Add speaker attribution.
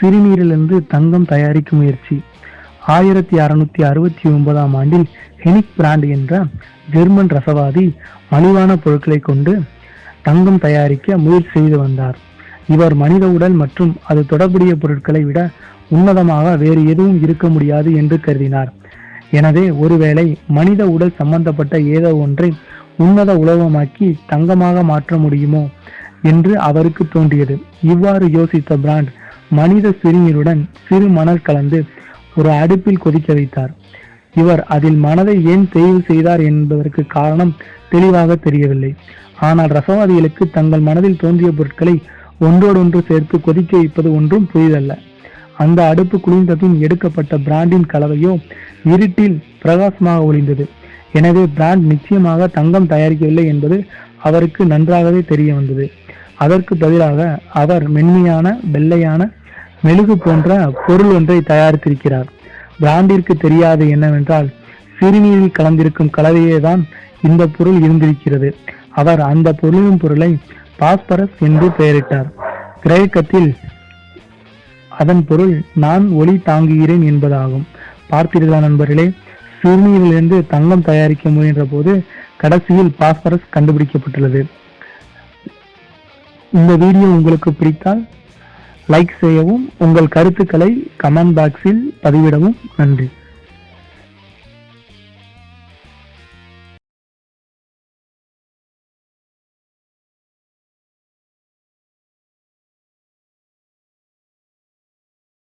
Speaker 1: சிறுநீரிலிருந்து தங்கம் தயாரிக்கும் முயற்சி. ஆயிரத்தி அறுநூத்தி அறுபத்தி ஒன்பதாம் ஆண்டில் ஹெனிக் பிராண்ட் என்ற ஜெர்மன் ரசவாதி மலிவான பொருட்களை கொண்டு தங்கம் தயாரிக்க முயற்சி செய்து வந்தார். இவர் மனித உடல் மற்றும் அது தொடர்புடைய பொருட்களை விட உன்னதமாக வேறு எதுவும் இருக்க முடியாது என்று கருதினார். எனவே ஒருவேளை மனித உடல் சம்பந்தப்பட்ட ஏதோ ஒன்றை உன்னத உலகமாக்கி தங்கமாக மாற்ற முடியுமோ என்று அவருக்கு தோன்றியது. இவ்வாறு யோசித்த பிராண்ட் மனித சிறுநீருடன் சிறு மணல் கலந்து ஒரு அடுப்பில் கொதிக்க வைத்தார். இவர் அதில் மனதை ஏன் தேர்வு செய்தார் என்பதற்கு காரணம் தெளிவாக தெரியவில்லை. ஆனால் ரசவாதிகளுக்கு தங்கள் மனதில் தோன்றிய பொருட்களை ஒன்றோடொன்று சேர்த்து கொதிக்க வைப்பது ஒன்றும் புதிதல்ல அந்த அடுப்பு குளிர்ந்த பின் எடுக்கப்பட்ட பிராண்டின் கலவையோ இருட்டில் பிரகாசமாக ஒளிந்தது. எனவே பிராண்ட் நிச்சயமாக தங்கம் தயாரிக்கவில்லை என்பது அவருக்கு நன்றாகவே தெரிய வந்தது. அதற்கு பதிலாக அவர் மென்மையான வெள்ளையான மெழுகு போன்ற பொருள் ஒன்றை தயாரித்திருக்கிறார். பிராண்டிற்கு தெரியாது என்னவென்றால் சிறுநீரில் கலந்திருக்கும் கலவையே தான் இந்த பொருள் இருந்திருக்கிறது. அவர் அந்த பொருளின் பொருளை பாஸ்பரஸ் என்று பெயரிட்டார். கிரேக்கத்தில் அதன் பொருள் நான் ஒளி தாங்குகிறேன் என்பதாகும். பார்த்தீர்களா நண்பர்களே? சிறுநீரிலிருந்து தங்கம் தயாரிக்க முயன்ற போது கடைசியில் பாஸ்பரஸ் கண்டுபிடிக்கப்பட்டுள்ளது. இந்த வீடியோ உங்களுக்கு பிடித்தால் லைக் செய்யவும் உங்கள் கருத்துக்களை கமெண்ட் பாக்ஸில் பதிவிடவும் நன்றி.